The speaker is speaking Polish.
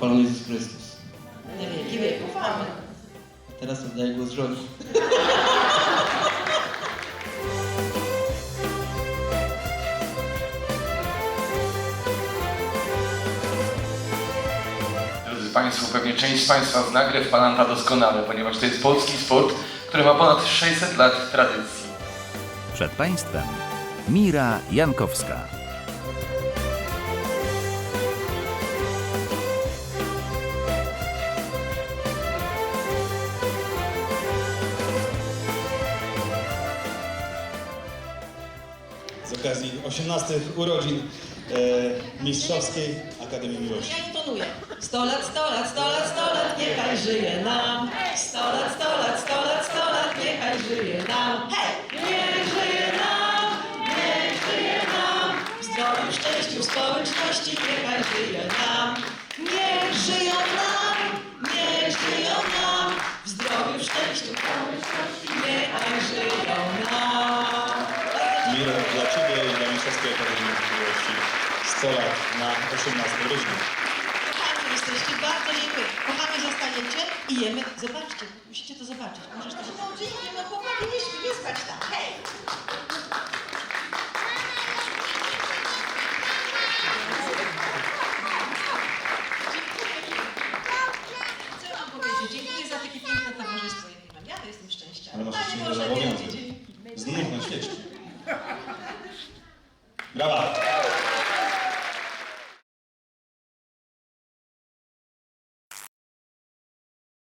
Chwalony Jezus Chrystus. Na wieki wieków. Amen. Teraz oddaję głos żonie. Drodzy Państwo, pewnie część z Państwa zna grę w Palanta doskonale, ponieważ to jest polski sport, który ma ponad 600 lat tradycji. Przed Państwem Mira Jankowska. Z okazji 18 urodzin e, Mistrzowskiej Akademii Miłości. Ja intonuję. 100 lat, 100 lat, 100 lat, 100 lat, niechaj żyje nam. 100 lat, 100 lat, 100 lat, 100 lat, niechaj żyje nam. Hej! Niech żyje nam, niech żyje nam. W zdrowiu, szczęściu, społeczności, niechaj żyje nam. Niech żyją nam, Mistrzowskiej Akademii Miłości 100 lat na 18 urodziny. Kochani jesteście, bardzo dziękuję. Kochani zostaniecie i jemy. Zobaczcie, musicie to zobaczyć. Możesz to No dziękuję, no powinniśmy nie spać tam. Hej! Chcę wam powiedzieć, dziękuję za takie piękne towarzystwo, jakie mam. Ja to jestem szczęścia. Ale masz jeszcze wielki dzięki. Znów na świecie. 知道吧？